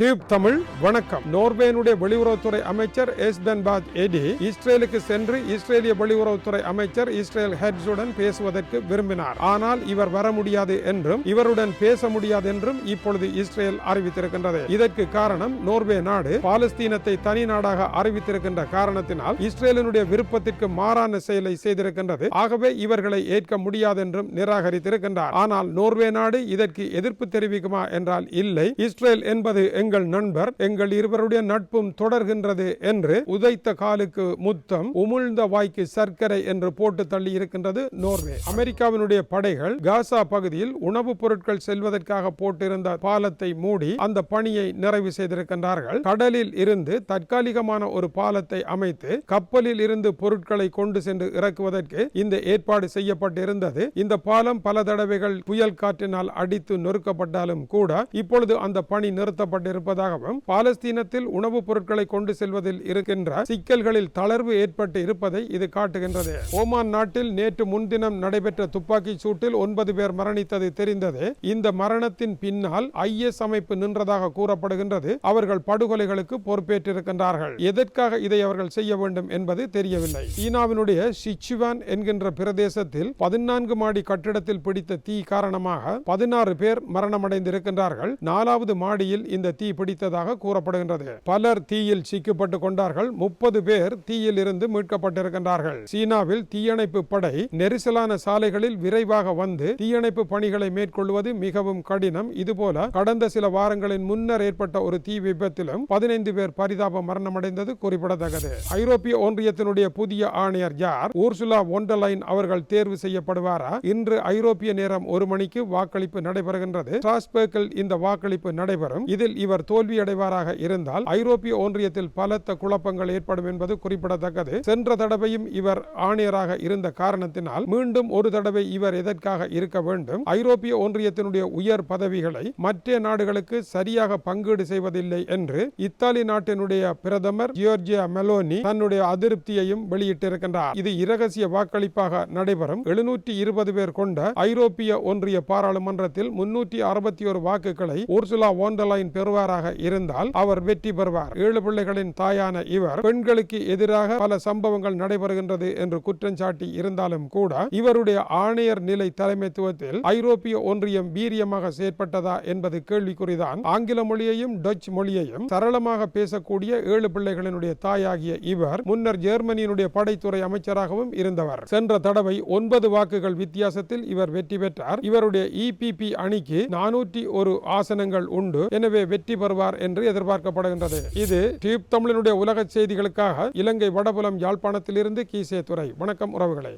Tube Tamil வணக்கம். நோர்வேனுடைய வெளியுறவுத்துறை அமைச்சர் எஸ் பென்பாத் எடி இஸ்ரேலுக்கு சென்று இஸ்ரேலிய வெளியுறவுத்துறை அமைச்சர் இஸ்ரேல் ஹெட்ஸுடன் பேசுவதற்கு விரும்பினார். ஆனால் இவர் வர முடியாது என்றும் இவருடன் பேச முடியாது என்றும் இப்பொழுது இஸ்ரேல் அறிவித்திருக்கின்றது. இதற்கு காரணம் நோர்வே நாடு பாலஸ்தீனத்தை தனி நாடாக அறிவித்திருக்கின்ற காரணத்தினால் இஸ்ரேலினுடைய விருப்பத்திற்கு மாறான செயலை செய்திருக்கின்றது. ஆகவே இவர்களை ஏற்க முடியாது என்றும் நிராகரித்திருக்கின்றார். ஆனால் நோர்வே நாடு இதற்கு எதிர்ப்பு தெரிவிக்குமா என்றால் இல்லை. இஸ்ரேல் என்பது எங்கள் நண்பர் எங்கள் இருவருடைய நட்பும் தொடர்கின்றது என்று உதைத்த காலுக்கு முத்தம் உமிழ்ந்த வாய்க்கு சர்க்கரை என்று போட்டு தள்ளி இருக்கின்றது நோர்வே. அமெரிக்காவினுடைய படைகள் காசா பகுதியில் உணவுப் பொருட்கள் செல்வதற்காக போட்டிருந்த பாலத்தை மூடி அந்த பணியை நிறைவு செய்திருக்கின்றார்கள். கடலில் இருந்து தற்காலிகமான ஒரு பாலத்தை அமைத்து கப்பலில் இருந்து பொருட்களை கொண்டு சென்று இறக்குவதற்கு இந்த ஏற்பாடு செய்யப்பட்டிருந்தது. இந்த பாலம் பல தடவைகள் புயல் காற்றினால் அடித்து நொறுக்கப்பட்டாலும் கூட இப்பொழுது அந்த பணி இருப்பதாகவும் பாலஸ்தீனத்தில் உணவுப் பொருட்களை கொண்டு செல்வதில் இருக்கின்ற சிக்கல்களில் தளர்வு ஏற்பட்டு இருப்பதை இது காட்டுகின்றது. ஓமான் நாட்டில் நேற்று முன்தினம் நடைபெற்ற துப்பாக்கி சூட்டில் ஒன்பது பேர் மரணித்தது தெரிந்தது. இந்த மரணத்தின் பின்னால் ஐஎஸ் அமைப்பு நின்றதாக கூறப்படுகின்றது. அவர்கள் படுகொலைகளுக்கு பொறுப்பேற்றிருக்கின்றார்கள். எதற்காக இதை அவர்கள் செய்ய வேண்டும் என்பது தெரியவில்லை. சீனாவினுடைய சிச்சுவான் என்கின்ற பிரதேசத்தில் பதினான்கு மாடி கட்டிடத்தில் பிடித்த தீ காரணமாக பதினாறு பேர் மரணமடைந்திருக்கின்றார்கள். நாலாவது மாடியில் இந்த தீ தீ பிடித்ததாக கூறப்படுகின்றது. பலர் தீயில் சிக்கப்பட்டு கொண்டார்கள். முப்பது பேர் தீயில் இருந்து மீட்கப்பட்டிருக்கின்றார்கள். சீனாவில் தீயணைப்பு படை நெரிசலான சாலைகளில் விரைவாக வந்து தீயணைப்பு பணிகளை மேற்கொள்வது மிகவும் கடினம். இதுபோல கடந்த சில வாரங்களின் முன்னர் ஏற்பட்ட ஒரு தீ விபத்திலும் பதினைந்து பேர் பரிதாப மரணமடைந்தது குறிப்பிடத்தக்கது. ஐரோப்பிய ஒன்றியத்தினுடைய புதிய ஆணையர் யார்? ஊர்சுலா ஒண்டலைன் அவர்கள் தேர்வு செய்யப்படுவாரா? இன்று ஐரோப்பிய நேரம் ஒரு மணிக்கு வாக்களிப்பு நடைபெறுகின்றது. ஸ்ட்ராஸ்பர்க்கில் இந்த வாக்களிப்பு நடைபெறும். இதில் இவர் தோல்வியடைவாராக இருந்தால் ஐரோப்பிய ஒன்றியத்தில் பலத்த குழப்பங்கள் ஏற்படும் என்பது குறிப்பிடத்தக்கது. சென்ற தடவையும் இவர் ஆணையராக இருந்த காரணத்தினால் மீண்டும் ஒரு தடவை இவர் எதற்காக இருக்க வேண்டும்? ஐரோப்பிய ஒன்றியத்தினுடைய உயர் பதவிகளை மற்ற நாடுகளுக்கு சரியாக பங்கீடு செய்வதில்லை என்று இத்தாலி நாட்டினுடைய பிரதமர் ஜியோர்ஜியா மெலோனி தன்னுடைய அதிருப்தியையும் வெளியிட்டிருக்கின்றார். இது இரகசிய வாக்களிப்பாக நடைபெறும். எழுநூற்றி இருபது பேர் கொண்ட ஐரோப்பிய ஒன்றிய பாராளுமன்றத்தில் முன்னூற்றி அறுபத்தி ஒரு வாக்குகளை ஊர்சுலா ஓண்டலைன் பெறுவாராக இருந்தால் அவர் வெற்றி பெறுவார். ஏழு பிள்ளைகளின் தாயான இவர் பெண்களுக்கு எதிராக பல சம்பவங்கள் நடைபெறுகின்றது என்று குற்றம் சாட்டி இருந்தாலும் கூட இவருடைய ஆணையர் நிலை தலைமைத்துவத்தில் ஐரோப்பிய ஒன்றியம் வீரியமாக செயற்பட்டதா என்பது கேள்விக்குறிதான். ஆங்கில மொழியையும் டச் மொழியையும் சரளமாக பேசக்கூடிய ஏழு பிள்ளைகளினுடைய தாயாகிய இவர் முன்னர் ஜெர்மனியினுடைய படைத்துறை அமைச்சராகவும் இருந்தவர். சென்ற தடவை ஒன்பது வாக்குகள் வித்தியாசத்தில் இவர் வெற்றி பெற்றார். இவருடைய இபிபி அணிக்கு நானூற்றி ஒரு ஆசனங்கள் உண்டு. எனவே வெற்றி வெற்றி பெறுவார் என்று எதிர்பார்க்கப்படுகின்றது. இது டியூப் தமிழனுடைய உலக செய்திகளுக்காக இலங்கை வடபுலம் யாழ்ப்பாணத்திலிருந்து கீசே துறை வணக்கம் உறவுகளை.